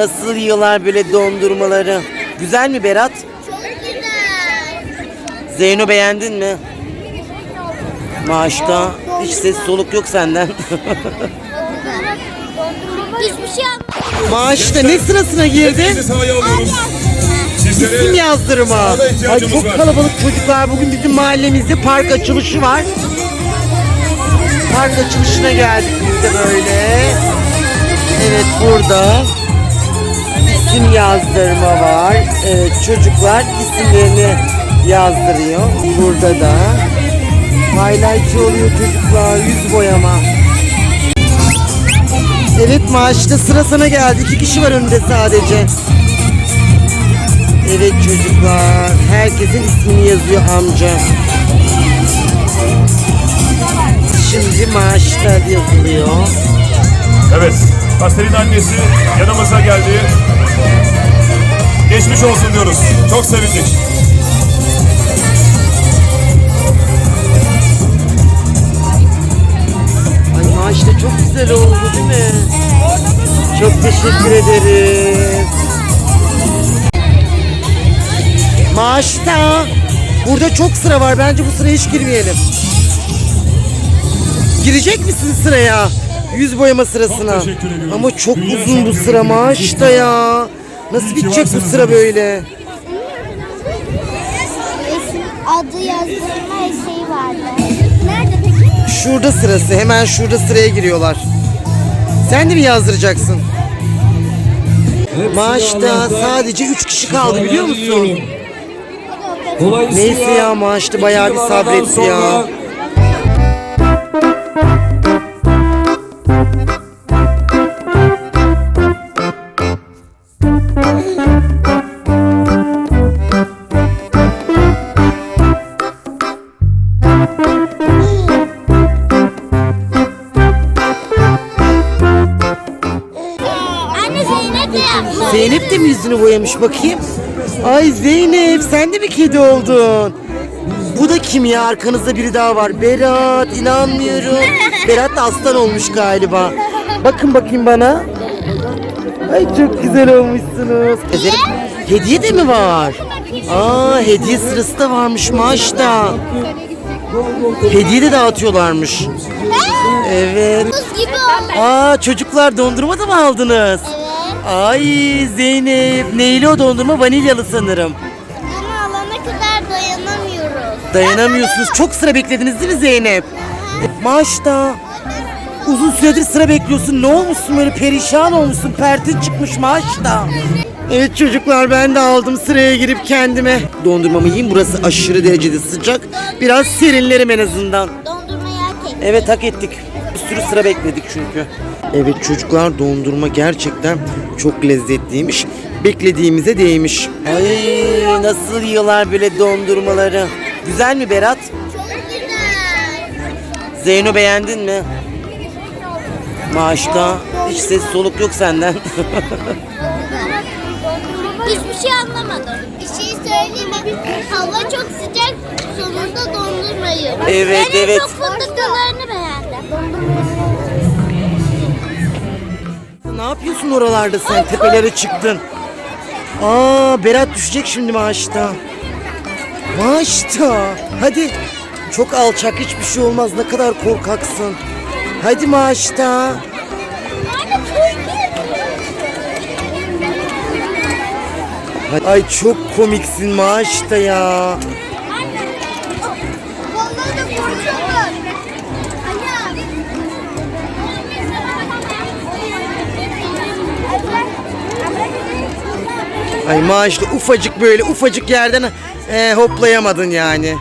nasıl yiyorlar böyle dondurmaları. Güzel mi Berat? Çok güzel. Zeyno beğendin mi? Maaşta hiç ses soluk yok senden. Hiçbir şey yapmadım. Maaşta ne sırasına girdin? Sahaya alıyoruz. Sizlere İsim yazdırma. sahada Ay ihtiyacımız çok var. kalabalık çocuklar. Bugün bizim mahallemizde park açılışı var. Park açılışına geldik biz de böyle. Evet burada isim yazdırma var. Evet çocuklar isimlerini yazdırıyor. Burada da highlight oluyor çocuklar. Yüz boyama. Evet maaşta sıra sana geldi. İki kişi var önünde sadece. Evet çocuklar, herkesin ismini yazıyor amca. Şimdi maaşlar yazılıyor. Pastelin annesi yanımıza geldi. Geçmiş olsun diyoruz. Çok sevindik. Ay maaş da çok güzel oldu değil mi? Çok teşekkür ederiz. Maaşta burada çok sıra var. Bence bu sıraya hiç girmeyelim. Girecek misin sıraya? Yüz boyama sırasına. Çok. Ama çok Dünya uzun bu sıra gibi maaşta ya. Nasıl bitecek bu sıra böyle? Adı yazdırma şeyi vardı. Nerede peki? Şurada sırası. Hemen şurada sıraya giriyorlar. Sen de mi yazdıracaksın? Maaşta sadece 3 kişi kaldı biliyor musun? Neyse ya maaşta bayağı bir sabretti ya. Zeynep de mi yüzünü boyamış bakayım? Ay Zeynep sen de mi kedi oldun? Bu da kim ya? Arkanızda biri daha var. Berat inanmıyorum. Berat da aslan olmuş galiba. Bakın bakayım bana. Ay çok güzel olmuşsunuz. Zeynep, hediye de mi var? Aa hediye sırası da varmış maaşta. Hediye de dağıtıyorlarmış. Evet. Aa çocuklar dondurma da mı aldınız? Ay Zeynep neyli o dondurma vanilyalı sanırım. Ama alana kadar dayanamıyoruz. Dayanamıyorsunuz. Çok sıra beklediniz değil mi Zeynep? Maaşta. Uzun süredir sıra bekliyorsun. Ne olmuşsun böyle perişan olmuşsun. Pertin çıkmış maaşta. Evet çocuklar ben de aldım sıraya girip kendime. Dondurmamı yiyeyim. Burası aşırı derecede sıcak. Biraz serinlerim en azından. Dondurmayı hak et. Evet hak ettik. Bir sürü sıra bekledik çünkü. Evet çocuklar dondurma gerçekten çok lezzetliymiş. Beklediğimize değmiş. Ay nasıl yiyorlar böyle dondurmaları. Güzel mi Berat? Çok güzel. Zeyno beğendin mi? Maaşta hiç ses soluk yok senden. Hiçbir şey anlamadım. Bir şey söyleyeyim mi? Hava çok sıcak. Sonunda dondurmayı. Evet, evet. çok fındıklılarını yapıyorsun oralarda sen? Tepelere çıktın. Aa Berat düşecek şimdi maaşta. Maaşta. Hadi. Çok alçak hiçbir şey olmaz. Ne kadar korkaksın. Hadi maaşta. Ay çok komiksin maaşta ya. Ay maaşta ufacık böyle ufacık yerden e, hoplayamadın yani.